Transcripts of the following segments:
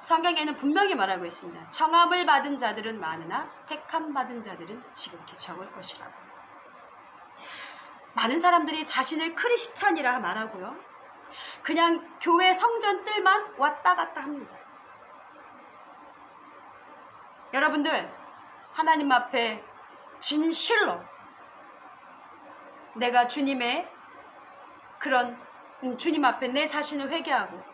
성경에는 분명히 말하고 있습니다. 청함을 받은 자들은 많으나 택함 받은 자들은 지극히 적을 것이라고. 많은 사람들이 자신을 크리스찬이라 말하고요. 그냥 교회 성전 뜰만 왔다 갔다 합니다. 여러분들 하나님 앞에 진실로 내가 주님의 그런 음, 주님 앞에 내 자신을 회개하고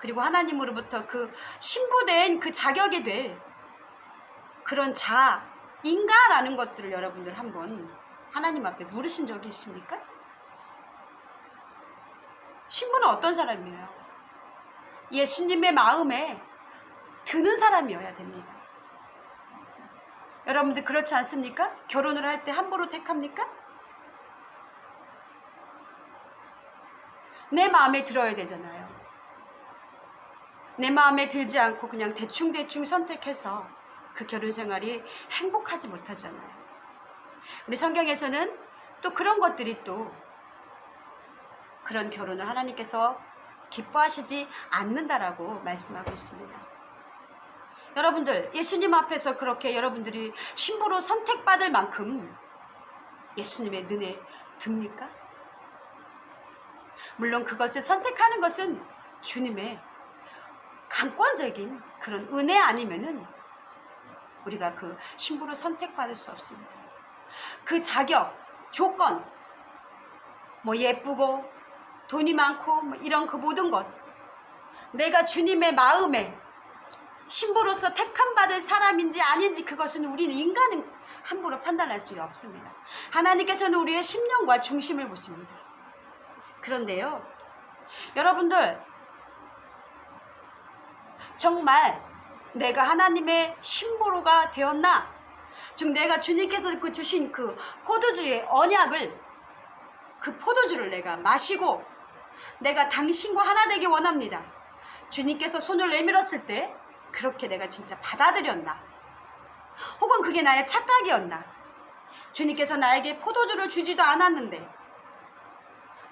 그리고 하나님으로부터 그 신부된 그 자격이 될 그런 자인가라는 것들을 여러분들 한번 하나님 앞에 물으신 적이 있습니까? 신부는 어떤 사람이에요? 예수님의 마음에 드는 사람이어야 됩니다. 여러분들 그렇지 않습니까? 결혼을 할 때 함부로 택합니까? 내 마음에 들어야 되잖아요. 내 마음에 들지 않고 그냥 대충대충 선택해서 그 결혼 생활이 행복하지 못하잖아요. 우리 성경에서는 또 그런 것들이 또 그런 결혼을 하나님께서 기뻐하시지 않는다라고 말씀하고 있습니다. 여러분들, 예수님 앞에서 그렇게 여러분들이 신부로 선택받을 만큼 예수님의 눈에 듭니까? 물론 그것을 선택하는 것은 주님의 강권적인 그런 은혜 아니면은 우리가 그 신부로 선택받을 수 없습니다. 그 자격, 조건, 뭐 예쁘고 돈이 많고 뭐 이런 그 모든 것, 내가 주님의 마음에 신부로서 택함 받을 사람인지 아닌지 그것은 우리는 인간은 함부로 판단할 수가 없습니다. 하나님께서는 우리의 심령과 중심을 보십니다. 그런데요, 여러분들 정말 내가 하나님의 신부로가 되었나? 즉 내가 주님께서 그 주신 그 포도주의 언약을 그 포도주를 내가 마시고 내가 당신과 하나 되기 원합니다. 주님께서 손을 내밀었을 때 그렇게 내가 진짜 받아들였나? 혹은 그게 나의 착각이었나? 주님께서 나에게 포도주를 주지도 않았는데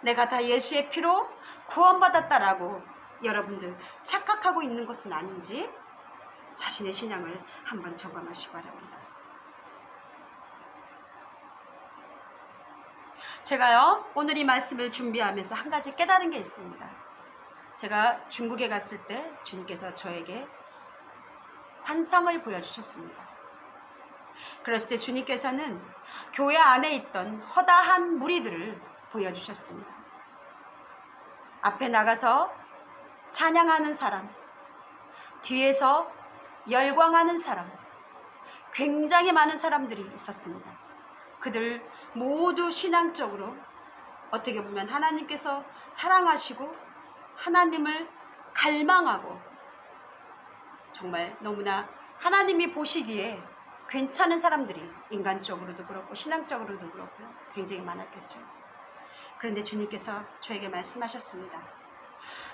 내가 다 예수의 피로 구원받았다라고 여러분들 착각하고 있는 것은 아닌지 자신의 신앙을 한번 점검하시기 바랍니다. 제가요 오늘 이 말씀을 준비하면서 한 가지 깨달은 게 있습니다. 제가 중국에 갔을 때 주님께서 저에게 환상을 보여주셨습니다. 그랬을 때 주님께서는 교회 안에 있던 허다한 무리들을 보여주셨습니다. 앞에 나가서 찬양하는 사람, 뒤에서 열광하는 사람, 굉장히 많은 사람들이 있었습니다. 그들 모두 신앙적으로 어떻게 보면 하나님께서 사랑하시고 하나님을 갈망하고 정말 너무나 하나님이 보시기에 괜찮은 사람들이 인간적으로도 그렇고 신앙적으로도 그렇고 굉장히 많았겠죠. 그런데 주님께서 저에게 말씀하셨습니다.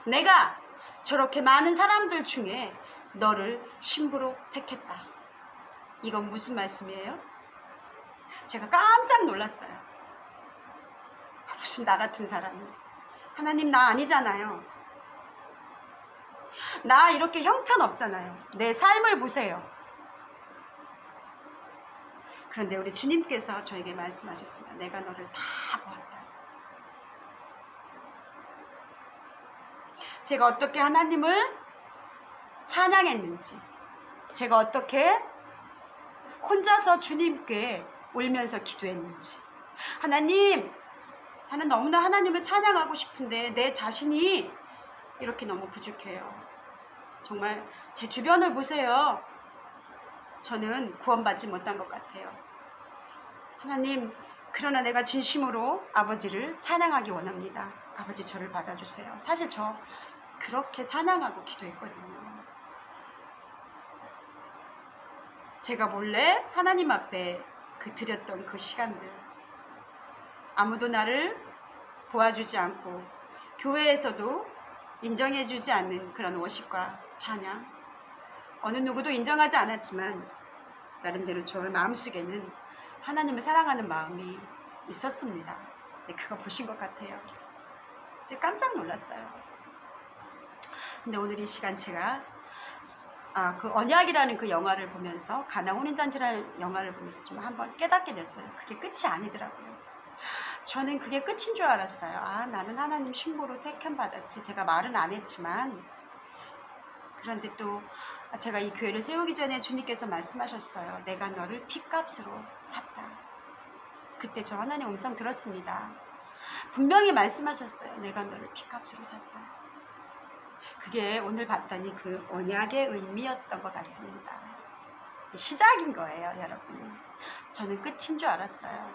내가 저렇게 많은 사람들 중에 너를 신부로 택했다. 이건 무슨 말씀이에요? 제가 깜짝 놀랐어요. 아, 무슨 나 같은 사람이. 하나님 나 아니잖아요. 나 이렇게 형편없잖아요. 내 삶을 보세요. 그런데 우리 주님께서 저에게 말씀하셨습니다. 내가 너를 다 보았다. 제가 어떻게 하나님을 찬양했는지, 제가 어떻게 혼자서 주님께 울면서 기도했는지. 하나님, 나는 너무나 하나님을 찬양하고 싶은데 내 자신이 이렇게 너무 부족해요. 정말 제 주변을 보세요. 저는 구원받지 못한 것 같아요. 하나님, 그러나 내가 진심으로 아버지를 찬양하기 원합니다. 아버지 저를 받아주세요. 사실 저 그렇게 찬양하고 기도했거든요. 제가 몰래 하나님 앞에 그 드렸던 그 시간들. 아무도 나를 도와주지 않고 교회에서도 인정해주지 않는 그런 워십과 찬양. 어느 누구도 인정하지 않았지만 나름대로 저 마음속에는 하나님을 사랑하는 마음이 있었습니다. 근데 그거 보신 것 같아요. 제가 깜짝 놀랐어요. 근데 오늘 이 시간 제가 아, 그 언약이라는 그 영화를 보면서 가나 혼인잔치라는 영화를 보면서 좀 한번 깨닫게 됐어요. 그게 끝이 아니더라고요. 저는 그게 끝인 줄 알았어요. 아, 나는 하나님 신부로 택함 받았지. 제가 말은 안 했지만 그런데 또 제가 이 교회를 세우기 전에 주님께서 말씀하셨어요. 내가 너를 피값으로 샀다. 그때 저 하나님 엄청 들었습니다. 분명히 말씀하셨어요. 내가 너를 피값으로 샀다. 그게 오늘 봤더니 그 언약의 의미였던 것 같습니다. 시작인 거예요, 여러분. 저는 끝인 줄 알았어요.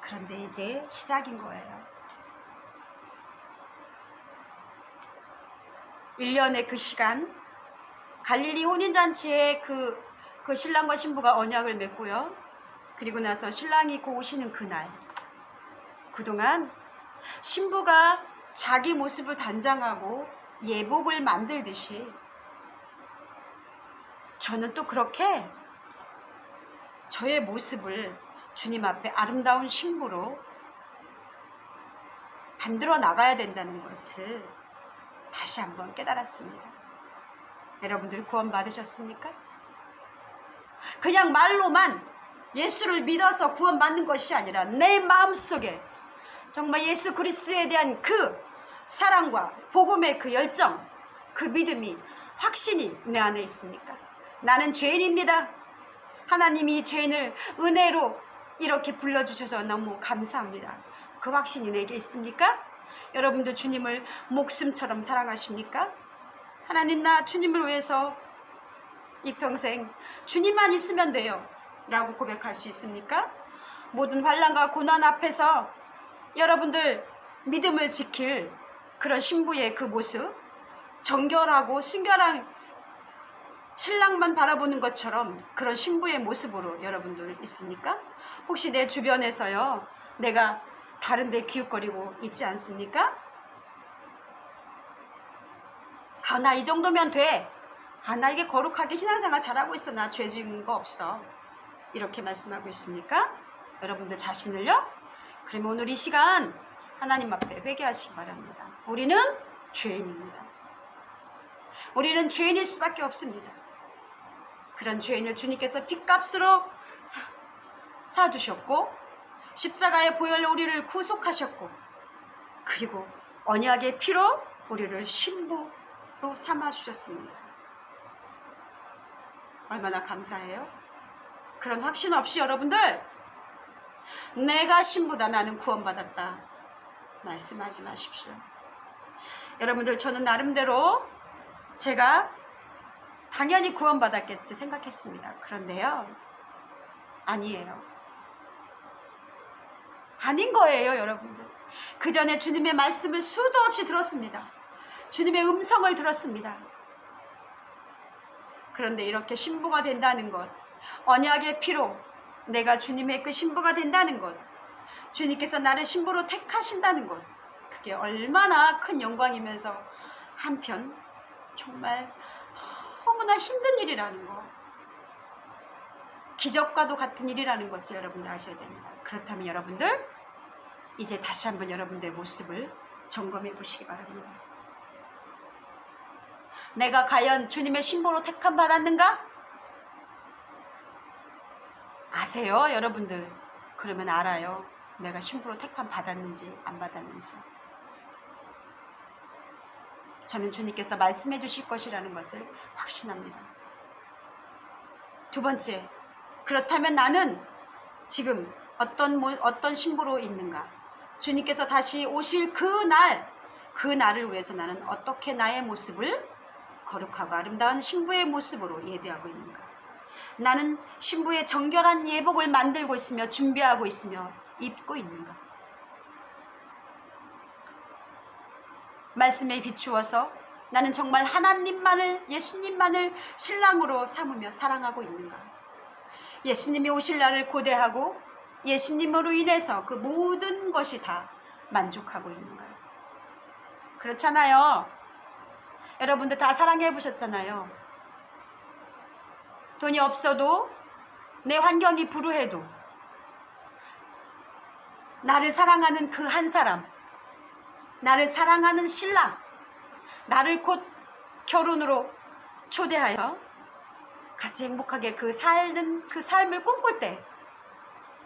그런데 이제 시작인 거예요. 1년의 그 시간, 갈릴리 혼인잔치에 그, 그 신랑과 신부가 언약을 맺고요. 그리고 나서 신랑이 고 오시는 그날, 그동안 신부가 자기 모습을 단장하고 예복을 만들듯이 저는 또 그렇게 저의 모습을 주님 앞에 아름다운 신부로 만들어 나가야 된다는 것을 다시 한번 깨달았습니다. 여러분들 구원 받으셨습니까? 그냥 말로만 예수를 믿어서 구원 받는 것이 아니라 내 마음속에 정말 예수 그리스도에 대한 그 사랑과 복음의 그 열정, 그 믿음이 확신이 내 안에 있습니까? 나는 죄인입니다. 하나님이 죄인을 은혜로 이렇게 불러주셔서 너무 감사합니다. 그 확신이 내게 있습니까? 여러분도 주님을 목숨처럼 사랑하십니까? 하나님 나 주님을 위해서 이 평생 주님만 있으면 돼요. 라고 고백할 수 있습니까? 모든 환란과 고난 앞에서 여러분들 믿음을 지킬 그런 신부의 그 모습 정결하고 순결한 신랑만 바라보는 것처럼 그런 신부의 모습으로 여러분들 있습니까? 혹시 내 주변에서요 내가 다른데 기웃거리고 있지 않습니까? 아 나 이 정도면 돼. 아 나 이게 거룩하게 신앙생활 잘하고 있어. 나 죄 지은 거 없어. 이렇게 말씀하고 있습니까? 여러분들 자신을요? 그러면 오늘 이 시간 하나님 앞에 회개하시기 바랍니다. 우리는 죄인입니다. 우리는 죄인일 수밖에 없습니다. 그런 죄인을 주님께서 핏값으로 사, 사주셨고 십자가의 보혈로 우리를 구속하셨고 그리고 언약의 피로 우리를 신부로 삼아 주셨습니다. 얼마나 감사해요? 그런 확신 없이 여러분들 내가 신부다 나는 구원받았다 말씀하지 마십시오. 여러분들 저는 나름대로 제가 당연히 구원받았겠지 생각했습니다. 그런데요. 아니에요. 아닌 거예요, 여러분들. 그 전에 주님의 말씀을 수도 없이 들었습니다. 주님의 음성을 들었습니다. 그런데 이렇게 신부가 된다는 것, 언약의 피로 내가 주님의 그 신부가 된다는 것, 주님께서 나를 신부로 택하신다는 것, 그게 얼마나 큰 영광이면서 한편 정말 너무나 힘든 일이라는 거. 기적과도 같은 일이라는 것을 여러분들 아셔야 됩니다. 그렇다면 여러분들 이제 다시 한번 여러분들 모습을 점검해 보시기 바랍니다. 내가 과연 주님의 신부로 택함 받았는가? 아세요, 여러분들? 그러면 알아요. 내가 신부로 택함 받았는지 안 받았는지. 저는 주님께서 말씀해 주실 것이라는 것을 확신합니다. 두 번째, 그렇다면 나는 지금 어떤 모- 어떤 신부로 있는가? 주님께서 다시 오실 그 날, 그 날을 위해서 나는 어떻게 나의 모습을 거룩하고 아름다운 신부의 모습으로 예배하고 있는가? 나는 신부의 정결한 예복을 만들고 있으며 준비하고 있으며 입고 있는가? 말씀에 비추어서 나는 정말 하나님만을 예수님만을 신랑으로 삼으며 사랑하고 있는가? 예수님이 오실 날을 고대하고 예수님으로 인해서 그 모든 것이 다 만족하고 있는가? 그렇잖아요. 여러분들 다 사랑해 보셨잖아요. 돈이 없어도 내 환경이 불우해도 나를 사랑하는 그 한 사람, 나를 사랑하는 신랑, 나를 곧 결혼으로 초대하여 같이 행복하게 그 사는 그 삶을 꿈꿀 때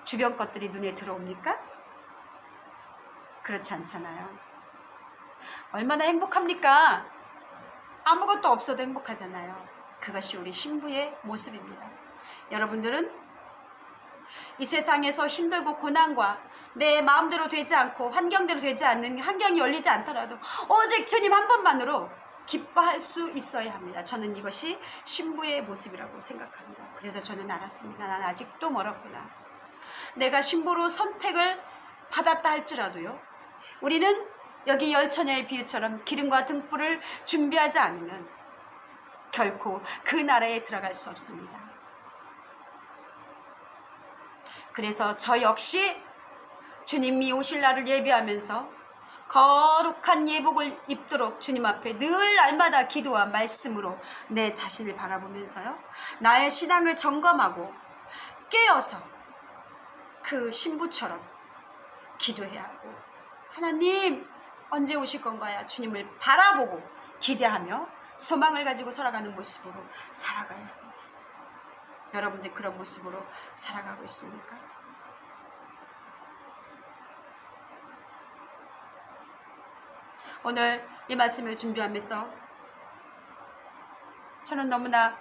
주변 것들이 눈에 들어옵니까? 그렇지 않잖아요. 얼마나 행복합니까? 아무것도 없어도 행복하잖아요. 그것이 우리 신부의 모습입니다. 여러분들은 이 세상에서 힘들고 고난과 내 마음대로 되지 않고 환경대로 되지 않는 환경이 열리지 않더라도 오직 주님 한 분만으로 기뻐할 수 있어야 합니다. 저는 이것이 신부의 모습이라고 생각합니다. 그래서 저는 알았습니다. 난 아직도 멀었구나. 내가 신부로 선택을 받았다 할지라도요. 우리는 여기 열처녀의 비유처럼 기름과 등불을 준비하지 않으면 결코 그 나라에 들어갈 수 없습니다. 그래서 저 역시 주님이 오실 날을 예비하면서 거룩한 예복을 입도록 주님 앞에 늘 날마다 기도와 말씀으로 내 자신을 바라보면서요. 나의 신앙을 점검하고 깨어서 그 신부처럼 기도해야 하고 하나님 언제 오실 건가요? 주님을 바라보고 기대하며 소망을 가지고 살아가는 모습으로 살아가야 합니다. 여러분들 그런 모습으로 살아가고 있습니까? 오늘 이 말씀을 준비하면서 저는 너무나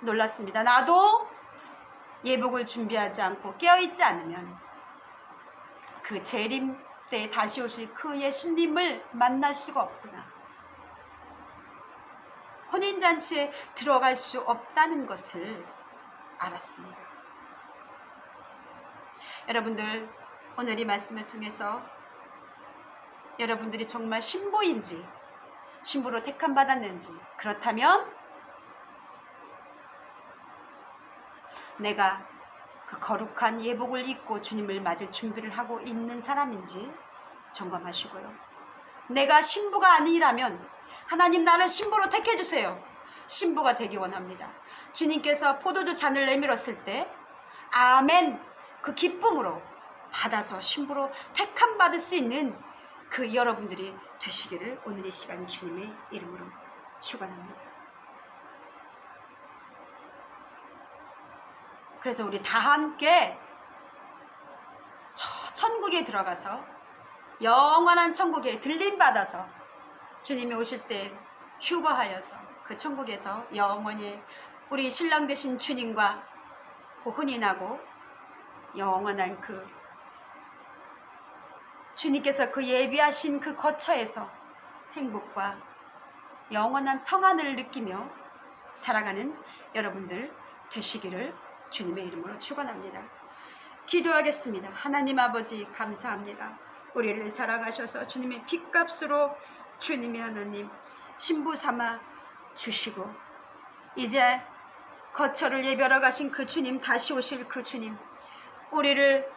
놀랐습니다. 나도 예복을 준비하지 않고 깨어있지 않으면 그 재림 때 다시 오실 그 예수님을 만날 수가 없구나. 혼인잔치에 들어갈 수 없다는 것을 알았습니다. 여러분들 오늘 이 말씀을 통해서 여러분들이 정말 신부인지 신부로 택함 받았는지 그렇다면 내가 그 거룩한 예복을 입고 주님을 맞을 준비를 하고 있는 사람인지 점검하시고요. 내가 신부가 아니라면 하나님 나를 신부로 택해 주세요. 신부가 되기 원합니다. 주님께서 포도주 잔을 내밀었을 때 아멘 그 기쁨으로 받아서 신부로 택함 받을 수 있는 그 여러분들이 되시기를 오늘 이 시간 주님의 이름으로 축원합니다. 그래서 우리 다 함께 저 천국에 들어가서 영원한 천국에 들림 받아서 주님이 오실 때 휴거하여서 그 천국에서 영원히 우리 신랑 되신 주님과 그 혼인하고 영원한 그 주님께서 그 예비하신 그 거처에서 행복과 영원한 평안을 느끼며 살아가는 여러분들 되시기를 주님의 이름으로 축원합니다. 기도하겠습니다. 하나님 아버지 감사합니다. 우리를 사랑하셔서 주님의 핏값으로 주님의 하나님 신부 삼아 주시고 이제 거처를 예별하 가신 그 주님 다시 오실 그 주님 우리를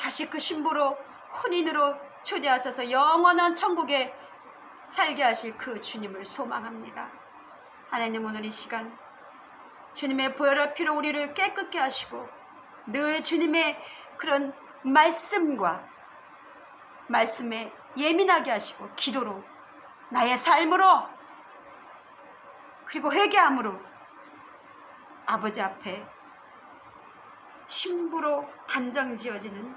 다시 그 신부로 혼인으로 초대하셔서 영원한 천국에 살게 하실 그 주님을 소망합니다. 하나님 오늘 이 시간 주님의 보혈의 피로 우리를 깨끗게 하시고 늘 주님의 그런 말씀과 말씀에 예민하게 하시고 기도로 나의 삶으로 그리고 회개함으로 아버지 앞에 신부로 단정 지어지는